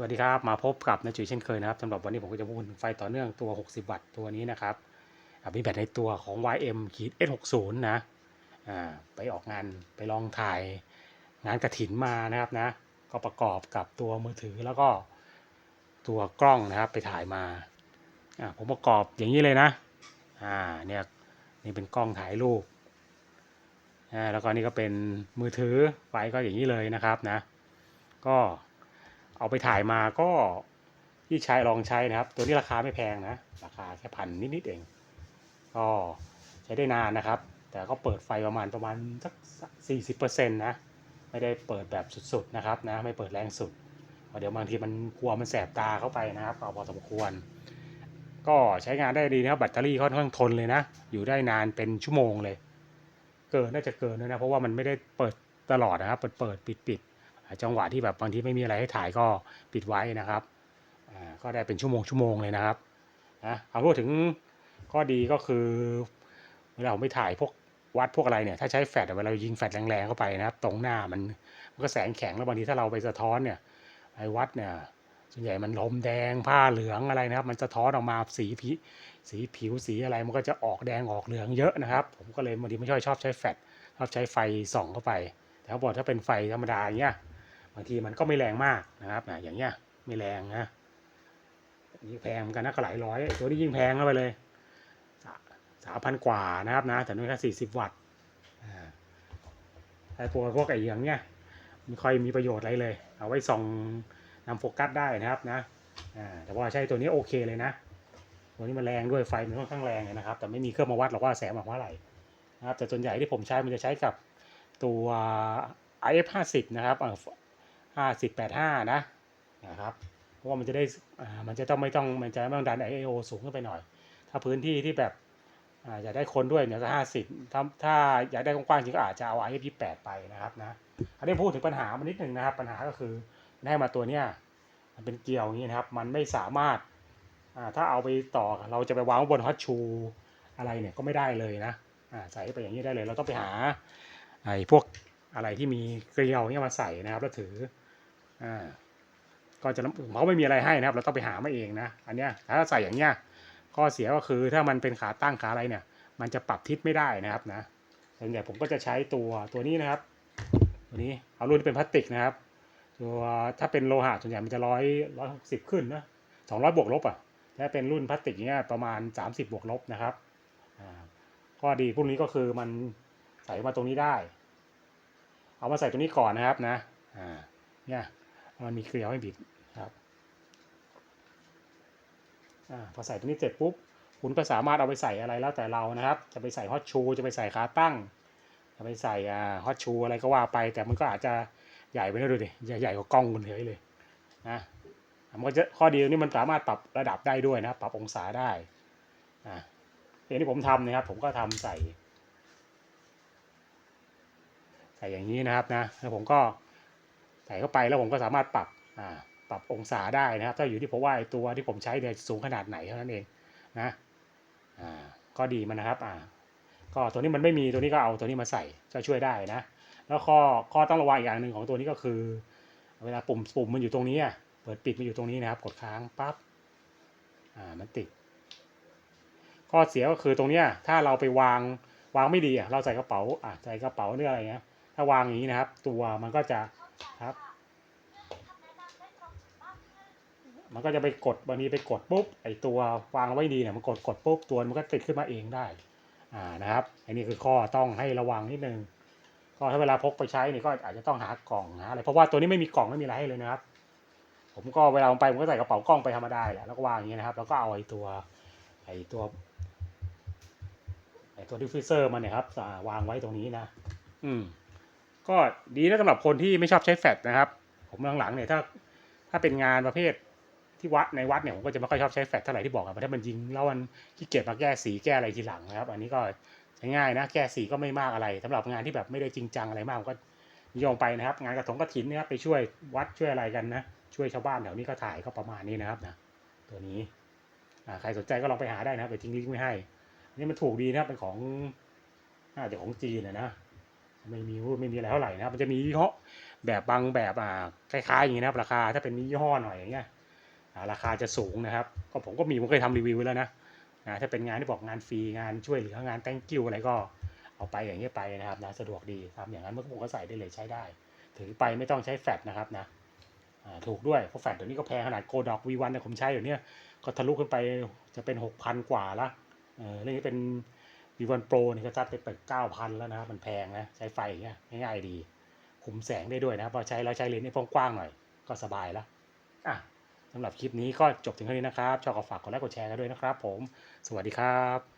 สวัสดีครับ มาพบกับนาจุยเช่นเคยนะครับสำหรับวันนี้ผมก็จะพูดถึงไฟต่อเนื่องตัว 60 วัตต์ตัวนี้นะครับอะมีแบตในตัวของ YM ขีด S60 นะอ่าไปออกงานไปลองถ่ายงานกระถินมานะครับนะ ก็ประกอบกับตัวมือถือแล้วก็ตัวกล้องนะครับไปถ่ายมาอ่าผมประกอบอย่างนี้เลยนะอ่าเนี่ยนี่เป็นกล้องถ่ายรูปอ่าแล้วก็นี่ก็เป็นมือถือไฟก็อย่างนี้เลยนะครับนะ ก็ เอาไปถ่ายมาก็ที่ใช้ลองใช้นะครับ ตัวนี้ราคาไม่แพงนะ ราคาแค่พันนิดๆเองก็ใช้ได้นานนะครับ แต่ก็เปิดไฟประมาณประมาณสักสี่สิบเปอร์เซ็นต์นะ ไม่ได้เปิดแบบสุดๆนะครับนะ ไม่เปิดแรงสุด เดี๋ยวบางทีมันกลัวมันแสบตาเข้าไปนะครับเอาพอสมควร ก็ใช้งานได้ดีนะครับแบตเตอรี่ค่อนข้างทนเลยนะ อยู่ได้นานเป็นชั่วโมงเลย เกินน่าจะเกินด้วยนะ เพราะว่ามันไม่ได้เปิดตลอดนะครับ เปิดเปิดปิดปิด จังหวะที่แบบบางทีไม่มีอะไรให้ถ่ายก็ปิดไว้นะครับก็ได้เป็นชั่วโมงชั่วโมงเลยนะครับนะเอาพูดถึงข้อดีก็คือเวลาผมไปถ่ายพวกวัดพวกอะไรเนี่ยถ้าใช้แฟลชเวลาเรายิงแฟลชแรงๆเข้าไปนะครับ ตรงหน้ามันมันก็แสงแข็งแล้วบางทีถ้าเราไปสะท้อนเนี่ยไอ้วัดเนี่ยส่วนใหญ่มันลมแดงผ้าเหลืองอะไรนะครับ มันสะท้อนออกมาสีผิสีผิวสีอะไรมันก็จะออกแดงออกเหลืองเยอะนะครับ ผมก็เลยบางทีไม่ค่อยชอบใช้แฟลชชอบใช้ไฟส่องเข้าไป แต่เขาบอกถ้าเป็นไฟธรรมดาอย่างเงี้ยางทีมันก็ไม่แรงมากนะครับนะอย่างเงี้ยไม่แรงนะนี่แพงเหมือนกันนะก็หลายร้อย ตัวนี้ยิ่งแพงเข้าไปเลยสามพันกว่านะครับนะแต่นี่แค่สี่สิบวัตต์อ่าแต่พวกพวกไอ้อย่างเงี้ยไม่ค่อยมีประโยชน์อะไรเลย เอาไว้ส่องนำโฟกัสได้นะครับนะอ่าแต่ว่าใช้ตัวนี้โอเคเลยนะตัวนี้มันแรงด้วยไฟมันค่อนข้างแรงเลยนะครับ แต่ไม่มีเครื่องมาวัดหรอกว่าแสงออกมาเท่าไหร่นะครับแต่ส่วนใหญ่ที่ผมใช้มันจะใช้กับตัว IF 50นะครับ ห้าสิบแปดห้านะนะครับ เพราะว่ามันจะได้มันจะต้องไม่ต้องมันจะไม่ต้องดัน IO สูงขึ้นไปหน่อย ถ้าพื้นที่ที่แบบอยากได้คนด้วยเนี่ยก็ห้าสิบถ้าถ้าอยากได้กว้างๆจริงก็อาจจะเอา IF ยี่แปดไปนะครับนะอันนี้พูดถึงปัญหามันนิดหนึ่งนะครับ ปัญหาก็คือได้มาตัวเนี้ยมันเป็นเกลียวอย่างนี้นะครับ มันไม่สามารถอ่าถ้าเอาไปต่อเราจะไปวางบนฮอตชูอะไรเนี่ยก็ไม่ได้เลยนะอ่าใส่ไปอย่างนี้ได้เลย เราต้องไปหาไอ้พวกอะไรที่มีเกลียวเนี่ยมาใส่นะครับแล้วถือ อ่าก็จะเขาไม่มีอะไรให้นะครับ เราต้องไปหามาเองนะอันเนี้ยถ้าใส่อย่างเงี้ยข้อเสียก็คือถ้ามันเป็นขาตั้งขาอะไรเนี่ย มันจะปรับทิศไม่ได้นะครับนะส่วนใหญ่ผมก็จะใช้ตัวตัวนี้นะครับ ตัวนี้เอารุ่นที่เป็นพลาสติกนะครับ ตัวถ้าเป็นโลหะส่วนใหญ่มันจะร้อยร้อยหกสิบขึ้นนะสองร้อยบวกลบอะถ้าเป็นรุ่นพลาสติกเนี้ยประมาณสามสิบบวกลบนะครับอ่าข้อดีพวกนี้ก็คือมันใส่มาตรงนี้ได้ เอามาใส่ตัวนี้ก่อนนะครับนะอ่าเนี่ย มันมีเกลียวให้บิดครับอพอใส่ตัวนี้เสร็จปุ๊บคุณก็สามารถเอาไปใส่อะไรแล้วแต่เรานะครับ จะไปใส่ฮอตชูจะไปใส่ขาตั้ง จะไปใส่ฮอตชูอะไรก็ว่าไป แต่มันก็อาจจะใหญ่ไปนะดูดิใหญ่ใหญ่กว่ากล้องคุณเฉยเลยนะมันก็จะข้อดีตรงนี้มันสามารถปรับระดับได้ด้วยนะปรับองศาได้อ่าอย่างที่ผมทำนะครับ ผมก็ทำใส่ใส่อย่างนี้นะครับนะแล้วผมก็ ใส่เข้าไปแล้วผมก็สามารถปรับอ่าปรับองศาได้นะครับ ถ้าอยู่ที่ผมว่าไอ้ตัวที่ผมใช้เนี่ยสูงขนาดไหนเท่านั้นเองนะอ่าก็ดีมันนะครับอ่าก็ตัวนี้มันไม่มีตัวนี้ก็เอาตัวนี้มาใส่ก็ช่วยได้นะ แล้วข้อข้อต้องระวังอีกอย่างหนึ่งของตัวนี้ก็คือ เวลาปุ่มปุ่มมันอยู่ตรงนี้อะเปิดปิดมันอยู่ตรงนี้นะครับ กดค้างปั๊บอ่ามันติดข้อเสียก็คือตรงเนี้ยถ้าเราไปวางวางไม่ดีอะเราใส่กระเป๋าอะใส่กระเป๋าหรืออะไรเงี้ยถ้าวางอย่างนี้นะครับ ตัวมันก็จะ ครับ มันก็จะไปกดบางทีไปกดปุ๊บไอตัววางไว้ดีเนี่ยมันกดกดปุ๊บตัวมันก็ติดขึ้นมาเองได้อ่านะครับ อันนี้คือข้อต้องให้ระวังนิดนึงก็ถ้าเวลาพกไปใช้เนี่ยก็อาจจะต้องหากล่องหาอะไรเพราะว่าตัวนี้ไม่มีกล่องไม่มีอะไรให้เลยนะครับ ผมก็เวลาลงไปผมก็ใส่กระเป๋ากล้องไปธรรมดาแหละแล้วก็วางอย่างนี้นะครับ แล้วก็เอาไอ้ตัวไอ้ตัวไอ้ตัวดิฟฟิวเซอร์มันเนี่ยครับวางไว้ตรงนี้นะ อืม ก็ดีนะสำหรับคนที่ไม่ชอบใช้แฟลชนะครับ ผมหลังๆเนี่ยถ้าถ้าเป็นงานประเภทที่วัดในวัดเนี่ยผมก็จะไม่ค่อยชอบใช้แฟลชเท่าไหร่ที่บอกกันถ้ามันยิงแล้วมันขี้เกียจมาแก้สีแก้อะไรทีหลังนะครับ อันนี้ก็ใช้ง่ายนะ แก้สีก็ไม่มากอะไรสำหรับงานที่แบบไม่ได้จริงจังอะไรมากก็นิยมไปนะครับ งานกระถงกระถินนะครับไปช่วยวัดช่วยอะไรกันนะ ช่วยชาวบ้านแถวนี้ก็ถ่ายก็ประมาณนี้นะครับนะตัวนี้ใครสนใจก็ลองไปหาได้นะครับเดี๋ยวทิ้งลิงก์ไว้ให้นนี้มันถูกดีนะครับเป็นของน่าจะของจีนนะนะ ไม่มีรุ่นไม่มีอะไรเท่าไหร่นะครับมันจะมียี่ห้อแบบบางแบบอ่าคล้ายๆอย่างนี้นะครับราคาถ้าเป็นยี่ห้อหน่อยอย่างเงี้ยราคาจะสูงนะครับ ก็ผมก็มีผมเคยทำรีวิวไว้แล้วนะนะถ้าเป็นงานที่บอกงานฟรีงานช่วยเหลืองาน thank you อะไรก็เอาไปอย่างเงี้ยไปนะครับนะสะดวกดีทำอย่างนั้นมันก็ผมก็ใส่ได้เลยใช้ได้ ถือไปไม่ต้องใช้แฟลชนะครับนะถูกด้วยเพราะแฟลชเดี๋ยวนี้ก็แพงขนาดโกดอก V1 เนี่ยผมใช้เดี๋ยวนี้ก็ทะลุขึ้นไปจะเป็น 6,000 กว่าละเออเรื่องนี้เป็น วีวันโปรนี่ก็ซัดไปเป็น9,000แล้วนะครับมันแพงนะใช้ไฟงเงี้ยง่ายๆดี คุมแสงได้ด้วยนะพอใช้แล้วใช้เลนส์ให้กว้างๆหน่อยก็สบายแล้วอะสำหรับคลิปนี้ก็จบถึงเท่านี้นะครับชอบก็ฝากกดไลค์กดแชร์กันด้วยนะครับ ผม สวัสดีครับ